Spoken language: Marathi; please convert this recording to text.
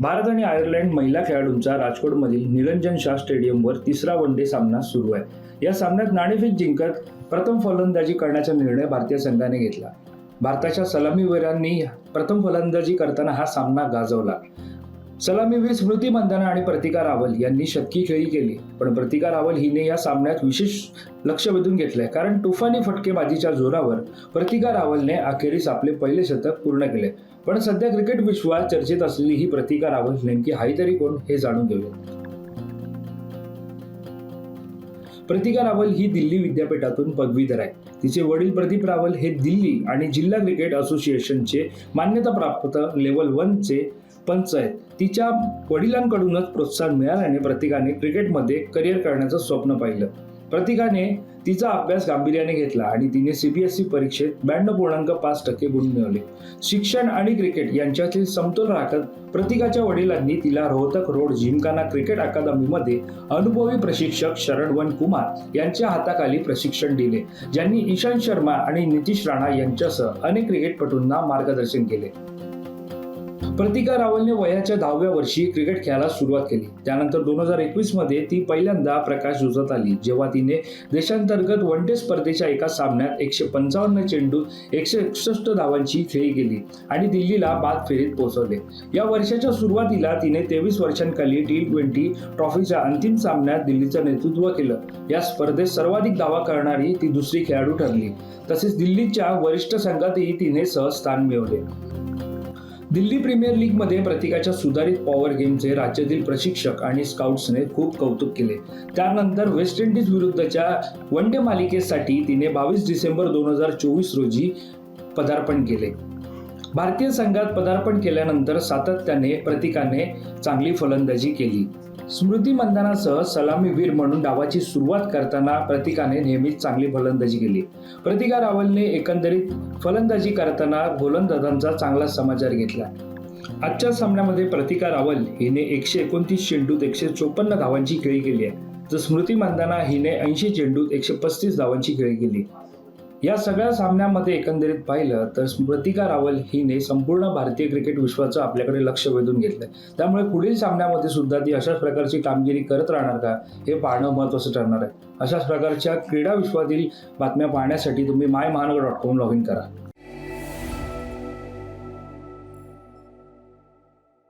भारत आणि आयर्लंड महिला खेळाडूंचा राजकोटमधील निरंजन शाह स्टेडियमवर तिसरा वन डे सामना सुरू आहे. या सामन्यात नाणेफेक जिंकत प्रथम फलंदाजी करण्याचा निर्णय भारतीय संघाने घेतला. भारताच्या सलामीवीरांनी प्रथम फलंदाजी करताना हा सामना गाजवला. सलामीवीर स्मृती मंदाना आणि प्रतिका रावल यांनी शतकी खेळी केली. पण प्रतिका रावल हिने या सामन्यात विशेष लक्ष वेधून घेतलंय. कारण तुफानी फटकेबाजीच्या जोरावर प्रतिका रावलने अखेरीस आपले पहिले शतक पूर्ण केले. पण सध्या क्रिकेट विश्वात चर्चेत असलेली ही प्रतिका रावल नेमकी हाय तरी कोण हे जाणून घेऊया. प्रतिका रावल ही दिल्ली विद्यापीठातून पदवीधर आहे तिचे वडील प्रदीप रावल हे दिल्ली आणि जिल्हा क्रिकेट असोसिएशनचे मान्यताप्राप्त लेवल वनचे पंच आहेत. तिच्या वडिलांकडूनच प्रोत्साहन मिळाल्याने प्रतिकाने क्रिकेटमध्ये करिअर करण्याचं स्वप्न पाहिलं. प्रतिकाने तिचा अभ्यास गांभीर्याने घेतला आणि तिने सीबीएसई परीक्षेत ब्याण्णव पूर्णांक पाच टक्के गुण मिळवले. शिक्षण आणि क्रिकेट यांच्यातील समतोल राखत प्रतिकाच्या वडिलांनी तिला रोहतक रोड जिमखाना क्रिकेट अकादमीमध्ये अनुभवी प्रशिक्षक शरणवन कुमार यांच्या हाताखाली प्रशिक्षण दिले ज्यांनी ईशांत शर्मा आणि नितीश राणा यांच्यासह अनेक क्रिकेटपटूंना मार्गदर्शन केले. प्रतिका रावलने वयाच्या दहाव्या वर्षी क्रिकेट खेळायला सुरुवात केली. त्यानंतर दोन हजार एकवीसमध्ये ती पहिल्यांदा प्रकाश झुजत आली जेव्हा तिने देशांतर्गत वन डे स्पर्धेच्या एका सामन्यात एकशे पंचावन्न चेंडूत एकशे एकसष्ट धावांची खेळी केली आणि दिल्लीला बाद फेरीत पोहोचवले. या वर्षाच्या सुरुवातीला तिने तेवीस वर्षांखाली टी ट्वेंटी ट्रॉफीच्या अंतिम सामन्यात दिल्लीचं नेतृत्व केलं. या स्पर्धेत सर्वाधिक दावा करणारी ती दुसरी खेळाडू ठरली. तसेच दिल्लीच्या वरिष्ठ संघातही तिने सहस्थान मिळवले. दिल्ली प्रीमियर लीगमध्ये प्रतिकाच्या सुधारित पॉवर गेमचे राज्यातील प्रशिक्षक आणि स्काउट्सने खूप कौतुक केले. त्यानंतर वेस्ट इंडिज विरुद्धच्या वन डे मालिकेसाठी तिने बावीस डिसेंबर दोन हजार चोवीस रोजी पदार्पण केले. भारतीय संघात पदार्पण केल्यानंतर सातत्याने प्रतिकाने चांगली फलंदाजी केली. स्मृती मंदानासह सलामीवीर म्हणून डावाची सुरुवात करताना प्रतिकाने नेहमीच चांगली फलंदाजी केली. प्रतिका रावलने एकंदरीत फलंदाजी करताना गोलंदाजांचा चांगला समाचार घेतला. आजच्या सामन्यामध्ये प्रतिका रावल हिने एकशे एकोणतीस चेंडूत एकशे चोपन्न धावांची खेळी केली आहे. तर स्मृती मंदाना हिने ऐंशी चेंडूत एकशे पस्तीस धावांची खेळी केली. या सगळ्या सामन्यामध्ये एकंदरीत पाहिलं तर स्मृतिका रावल हिने संपूर्ण भारतीय क्रिकेट विश्वाचं आपल्याकडे लक्ष वेधून घेतलंय. त्यामुळे पुढील सामन्यामध्ये सुद्धा ती अशाच प्रकारची कामगिरी करत राहणार का हे पाहणं महत्त्वाचं ठरणार आहे. अशाच प्रकारच्या क्रीडा विश्वातील बातम्या पाहण्यासाठी तुम्ही माय महानगर डॉट कॉम लॉग इन करा.